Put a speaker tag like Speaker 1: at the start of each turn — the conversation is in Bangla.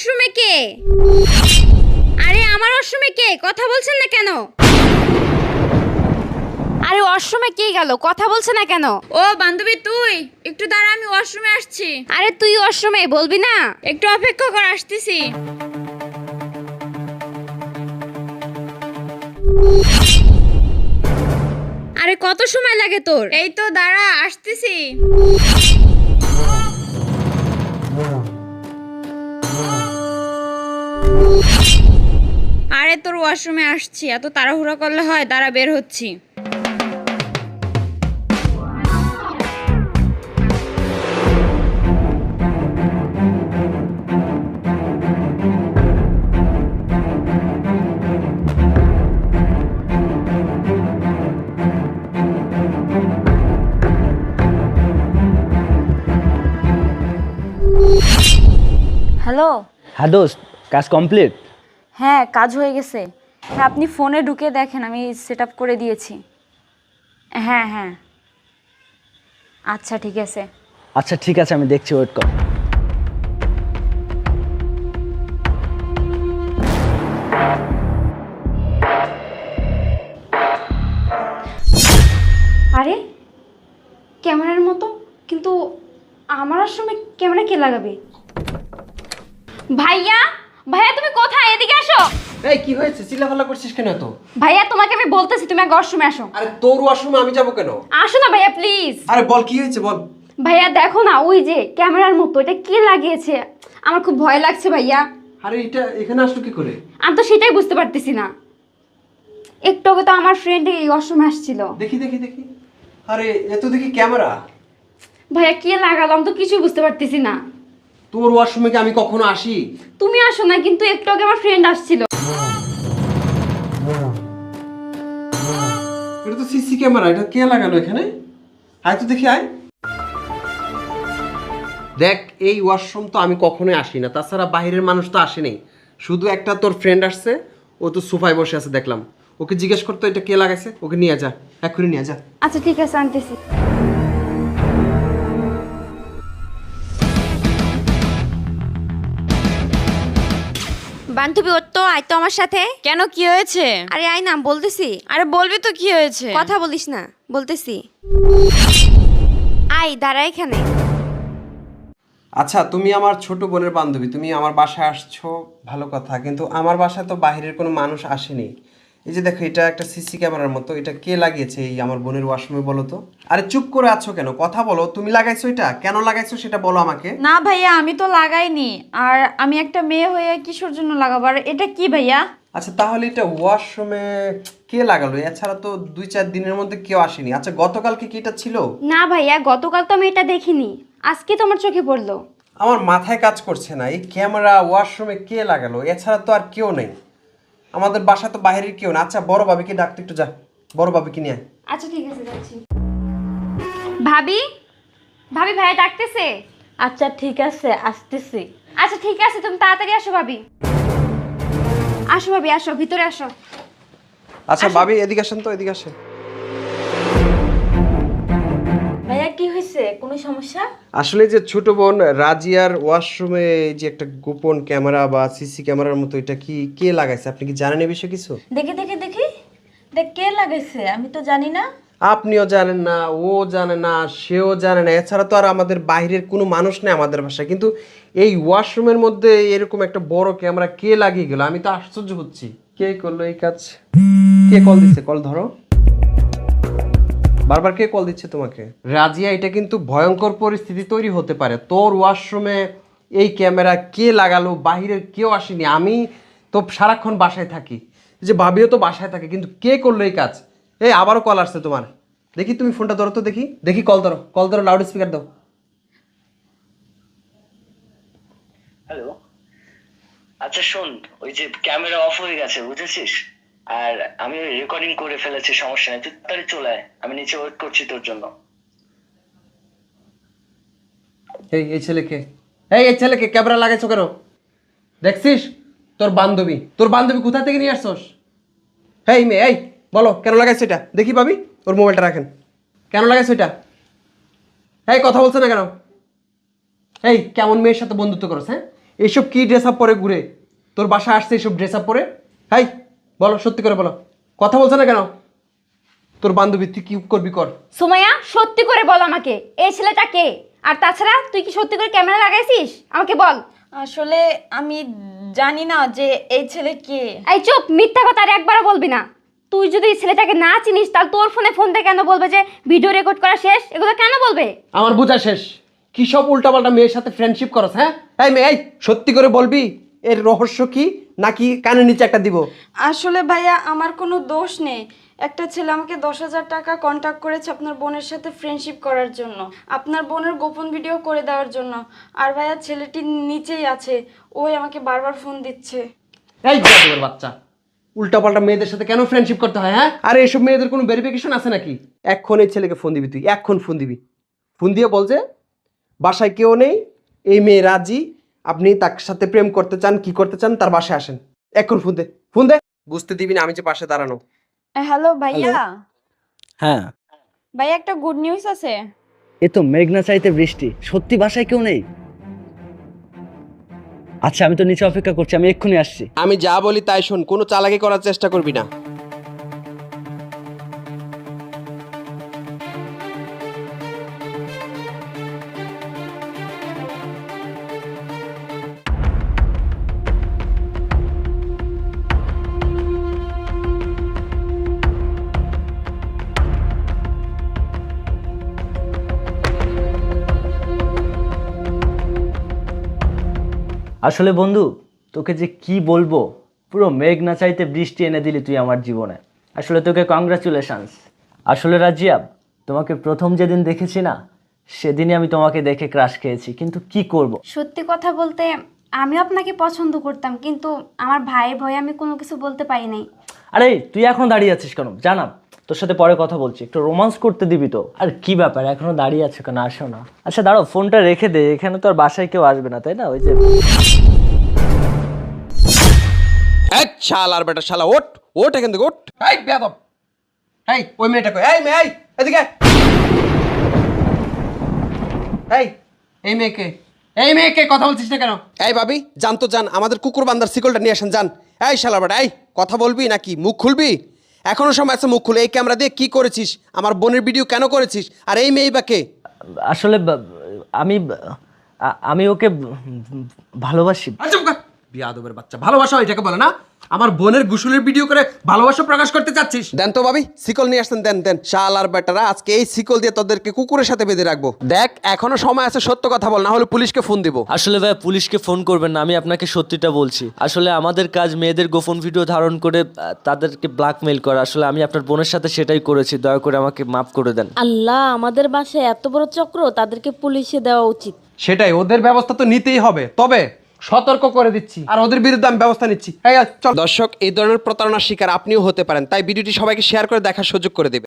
Speaker 1: ওয়াশরুমে কে? আরে আমার ওয়াশরুমে কে? কথা বলছেন না কেন? আরে ওয়াশরুমে কে গেল? কথা বলছে না কেন?
Speaker 2: ও বান্ধবী তুই? একটু দাঁড়া আমি ওয়াশরুমে আসছি।
Speaker 1: আরে তুই ওয়াশরুমে বলবি না?
Speaker 2: একটু অপেক্ষা কর আসতেছি।
Speaker 1: আরে কত সময় লাগে তোর?
Speaker 2: এই তো দাঁড়া আসতেছি। আরে তোর ওয়াশরুমে আসছি এত তাড়াহুড়া করলে হয় তারা বের হচ্ছি।
Speaker 3: হ্যালো।
Speaker 4: হ্যাঁ দোস্ত। কাজ কমপ্লিট?
Speaker 3: হ্যাঁ কাজ হয়ে গেছে। হ্যাঁ আপনি ফোনে ঢুকে দেখেন আমি সেট আপ করে দিয়েছি। হ্যাঁ হ্যাঁ। আচ্ছা ঠিক আছে।
Speaker 4: আচ্ছা ঠিক আছে আমি দেখছি ওয়েট কর।
Speaker 3: আরে ক্যামেরার মতো? কিন্তু আমার আশ্রমে ক্যামেরা কে লাগাবে? ভাইয়া! ভাইয়া তুমি কোথায়? এদিকে আসো।
Speaker 5: এই কি হয়েছে? চিল্লাফাল্লা করছিস কেন তো
Speaker 3: ভাইয়া তোমাকে আমি বলতেছি তুমি আগে ওয়াশরুমে আসো।
Speaker 5: আরে তোর ওয়াশরুমে আমি যাব কেন?
Speaker 3: আসো না ভাইয়া প্লিজ
Speaker 5: আরে বল কি হয়েছে? বল।
Speaker 3: ভাইয়া দেখো না ওই যে ক্যামেরার মতো এটা কে লাগিয়েছে? আমার খুব ভয় লাগছে ভাইয়া।
Speaker 5: আরে এটা এখানে আসলো কি করে?
Speaker 3: আমি তো সেটাই বুঝতে পারতেছি না। একটু আগে তো আমার ফ্রেন্ড এই ওয়াশরুমে আসছিল।
Speaker 5: দেখি দেখি দেখি। আরে এত দেখি ক্যামেরা।
Speaker 3: ভাইয়া কে লাগালো? আমি তো কিছুই বুঝতে পারতেছি না।
Speaker 5: তোর ওয়াশরুমে কি আমি কখনো আসি?
Speaker 3: তুমি আসো না কিন্তু একটু আগে আমার ফ্রেন্ড আসছিল।
Speaker 5: এটা তো সিসি ক্যামেরা এটা কে লাগালো এখানে? আয় তো দেখি আয়। দেখ এই ওয়াশরুম তো আমি কখনোই আসি না তাছাড়া বাইরের মানুষ তো আসেনি। শুধু একটা তোর ফ্রেন্ড আসছে ও তো সোফায় বসে আছে দেখলাম। ওকে জিজ্ঞেস করতো এটা কে লাগাইছে? ওকে নিয়ে যা এক্ষুনি নিয়ে যা।
Speaker 3: আচ্ছা ঠিক আছে আনতেছি।
Speaker 1: বান্ধবী ওর তো আয় তো আমার সাথে।
Speaker 2: কেন কি হয়েছে?
Speaker 1: আরে আয় না বলতেছি।
Speaker 2: আরে বলবি তো কি হয়েছে?
Speaker 1: কথা বলিস না বলতেছি। আয় দাঁড়া এখানে।
Speaker 5: আচ্ছা তুমি আমার ছোট বোনের বান্ধবী তুমি আমার বাসায় আসছো ভালো কথা। কিন্তু আমার বাসায় তো বাইরের কোনো মানুষ আসেনি। এই যে দেখো এটা একটা সিসি ক্যামেরার মতো এটা কে লাগিয়েছে এই আমার বোনের ওয়াশরুমে বলো তো? আরে চুপ করে আছো কেন? কথা বলো তুমি লাগাইছো এটা? কেন লাগাইছো সেটা বলো আমাকে।
Speaker 6: না ভাইয়া আমি তো লাগাইনি। আর আমি একটা মেয়ে হয়ে কিসের জন্য লাগাবো? আর এটা কি ভাইয়া?
Speaker 5: আচ্ছা তাহলে এটা ওয়াশরুমে কে লাগালো? এছাড়া তো দুই চার দিনের মধ্যে কেউ আসেনি। আচ্ছা গতকালকে কি এটা ছিল?
Speaker 3: না ভাইয়া গতকাল তো আমি এটা দেখিনি। আজকে তোমার চোখে পড়ল।
Speaker 5: আমার মাথায় কাজ করছে না। এই ক্যামেরা ওয়াশরুমে কে লাগালো? এছাড়া তো আর কেউ নেই। আমাদের বাসা তো বাইরের কেউ না। আচ্ছা বড় বাবিকে ডাকতে একটু যা। বড় বাবিকে নিয়ে
Speaker 3: আচ্ছা ঠিক আছে যাচ্ছি। ভাবি? ভাবি ভাই ডাকতেছে?
Speaker 6: আচ্ছা ঠিক আছে আসতেছি।
Speaker 3: আচ্ছা ঠিক আছে তুমি তাড়াতাড়ি আসো ভাবি। আসো ভাবি আসো ভিতরে আসো।
Speaker 5: আচ্ছা ভাবি এদিকে আসেন তো এদিকে আসেন।
Speaker 6: কোনো সমস্যা?
Speaker 5: আসলে যে ছোট বোন রাজিয়ার ওয়াশরুমে যে একটা গোপন ক্যামেরা বা সিসি ক্যামেরার মতো এটা কি কে লাগাইছে? আপনি কি জানেন এই বিষয়ে কিছু?
Speaker 6: দেখি দেখি দেখি। দেখ কে লাগাইছে? আমি তো জানি না।
Speaker 5: আপনিও জানেন না ও জানে না সেও জানে না। এছাড়া তো আর আমাদের বাইরের কোনো মানুষ নেই আমাদের বাসায়। কিন্তু এই ওয়াশরুমের মধ্যে এরকম একটা বড় ক্যামেরা কে লাগিয়ে গেল? আমি তো আশ্চর্য হচ্ছি। কে করল এই কাজ? কে কল দিচ্ছে কল ধরো। বারবার কে কল দিচ্ছে তোমাকে? রাজিয়া এটা কিন্তু ভয়ঙ্কর পরিস্থিতি তৈরি হতে পারে। তোর ওয়াশরুমে এই ক্যামেরা কে লাগালো? বাহিরের কেউ আসেনি। আমি তো সারাক্ষণ বাসায় থাকি। যে ভাবিও তো বাসায় থাকে কিন্তু কে করল এই কাজ? এই আবারও কল আসছে তোমার। দেখি তুমি ফোনটা ধরো তো দেখি। দেখি কল ধরো। কল ধরো লাউড স্পিকার দাও।
Speaker 7: হ্যালো আচ্ছা শোন ওই যে ক্যামেরা অফ হয়ে গেছে বুঝেছিস? আর আমি রেকর্ডিং করে ফেলেছি, সমস্যা নেই। তুই তাড়াতাড়ি চলে আমি নিচে ওয়েট করছি তোর জন্য।
Speaker 5: এই এই ছেলেকে। এই এই ছেলেকে ক্যামেরা লাগাইছো কেন? দেখছিস? তোর বান্ধবী। তোর বান্ধবী কোথা থেকে নিয়ে আসছস? এই মেয়ে, এই, বলো, কেন লাগাইছো এটা? দেখি পাবি? ওর মোবাইলটা রাখেন। কেন লাগাইছো এটা? এই, কথা বলছে না কেন? এই, কেমন মেয়ের সাথে বন্ধুত্ব করছ হ্যাঁ? এইসব কি ড্রেস আপ পরে ঘুরে? তোর বাসা আসছে এইসব ড্রেস আপ পরে? হাই বলো সত্যি করে বলো। কথা বলছে না কেন? তোর বান্ধবী তুই কি করবি কর।
Speaker 2: সুমাইয়া সত্যি করে বল আমাকে। এই ছেলেটা কে? আর তাছাড়া তুই কি সত্যি করে ক্যামেরা লাগাইছিস? আমাকে বল।
Speaker 6: আসলে আমি জানি না যে এই ছেলে কে।
Speaker 1: এই চুপ মিথ্যা কথা আর একবারও বলবি না। তুই যদি এই ছেলেটাকে না চিনিস তাহলে তোর ফোনে ফোন দিয়ে কেন বলবে যে ভিডিও রেকর্ড করা শেষ? এগুলো কেন বলবে?
Speaker 5: আমার বোঝা শেষ। কি সব উল্টাপাল্টা মেয়ের সাথে ফ্রেন্ডশিপ করস হ্যাঁ? এই মেয়ে এই সত্যি করে বলবি? এর রহস্য কি? নাকি কানের নিচে একটা দিব?
Speaker 6: আসলে ভাইয়া আমার কোনো দোষ নেই। একটা ছেলে আমাকে দশ হাজার টাকা কন্ট্যাক্ট করেছে আপনার বোনের সাথে ফ্রেন্ডশিপ করার জন্য আপনার বোনের গোপন ভিডিও করে দেওয়ার জন্য। আর ভাইয়া ছেলেটি নিচেই আছে ওই আমাকে বারবার ফোন দিচ্ছে।
Speaker 5: এই বাচ্চা উল্টাপাল্টা মেয়েদের সাথে কেন ফ্রেন্ডশিপ করতে হয় হ্যাঁ? আর এইসব মেয়েদের কোনো ভেরিফিকেশন আছে নাকি? এখন এই ছেলেকে ফোন দিবি তুই এখন ফোন দিবি। ফোন দিয়ে বল যে বাসায় কেউ নেই এই মেয়ে রাজি আপনি তার সাথে প্রেম করতে চান কি করতে চান তার বাসায় আসেন। এখন ফোন দে। ফোন দে। বুঝতে দিবি না আমি যে পাশে দাঁড়ানো।
Speaker 6: হ্যালো ভাইয়া।
Speaker 4: হ্যাঁ।
Speaker 6: ভাইয়া একটা গুড নিউজ আছে।
Speaker 4: এ তো মেঘনা চাইতে বৃষ্টি। সত্যি বাসায় কেউ নেই? আচ্ছা আমি তো নিচে অপেক্ষা করছি আমি এক্ষুনি আসছি।
Speaker 5: আমি যা বলি তাই শোন কোনো চালাকি করার চেষ্টা করবি না।
Speaker 4: আসলে বন্ধু তোকে যে কি বলব পুরো মেঘ না চাইতে বৃষ্টি এনে দিলি তুই আমার জীবনে। আসলে তোকে কংগ্রাচুলেশনস আসলে রাজিয়াব তোমাকে প্রথম যেদিন দেখেছি না সেদিনই আমি তোমাকে দেখে ক্রাশ খেয়েছি। কিন্তু কি করব।
Speaker 1: সত্যি কথা বলতে আমিও আপনাকে পছন্দ করতাম কিন্তু আমার ভাইয়ের ভয়ে আমি কোনো কিছু বলতে পারি নাই।
Speaker 4: আরে তুই এখন দাঁড়িয়ে আছিস কেন? জানা তোর সাথে পরে কথা বলছি একটু রোমান্স করতে দিবি তো। আর কি ব্যাপার এখনও দাঁড়িয়ে আছে কেন? আসো না। আচ্ছা দাঁড়াও ফোনটা রেখে দে এখানে তো আর বাসায় কেউ আসবে না তাই না? ওই যে
Speaker 5: এক শাল আর বেটা শালা ওট ওট এখান থেকে ওট এই বেয়াদব। এই ওই মেয়েটা কই এই মেয়ে এই এদিকে। এই এই মেয়েকে এই মেয়েকে কথা বলছিস না কেন? এই ভাবি জান তো জান আমাদের কুকুর বান্দার শিকলটা নিয়ে আসেন জান। এই শালা বেটা এই কথা বলবি নাকি মুখ খুলবি? এখনও সময় আছে মুখ খুলে এই ক্যামেরা দিয়ে কি করেছিস? আমার বোনের ভিডিও কেন করেছিস? আর এই মেয়ে বাকে
Speaker 4: আসলে আমি আমি ওকে ভালোবাসি।
Speaker 5: বিয়াদবের বাচ্চা। ভালোবাসা এটাকে বলে না? আমার বোনের গুসলের ভিডিও করে ভালোবাসা প্রকাশ করতে চাচ্ছিস? দেন তো ভাবি সিকল নিয়ে আসতেন দেন দেন। শাল আর বেটারা আজকে এই সিকল দিয়ে তোদেরকে কুকুরের সাথে বেঁধে রাখব। দেখ এখনও সময় আছে সত্য কথা বল না হলে পুলিশকে ফোন দিব।
Speaker 8: আসলে ভাই পুলিশকে ফোন করবেন না আমি আপনাকে সত্যিটা বলছি। আসলে আমাদের কাজ মেয়েদের গোপন ভিডিও ধারণ করে আহ, তাদেরকে ব্ল্যাকমেইল করা। আসলে আমি আপনার বোনের সাথে সেটাই করেছি দয়া করে আমাকে মাফ করে দেন।
Speaker 9: আল্লাহ আমাদের বাসায় এত বড় চক্র তাদেরকে পুলিশে দেওয়া উচিত।
Speaker 5: সেটাই ওদের ব্যবস্থা তো নিতেই হবে। তবে সতর্ক করে দিচ্ছি। আর ওদের বিরুদ্ধে আমি ব্যবস্থা নিচ্ছি। এই, দর্শক এই ধরনের প্রতারণার শিকার আপনিও হতে পারেন তাই ভিডিওটি সবাইকে শেয়ার করে দেখার সুযোগ করে দেবে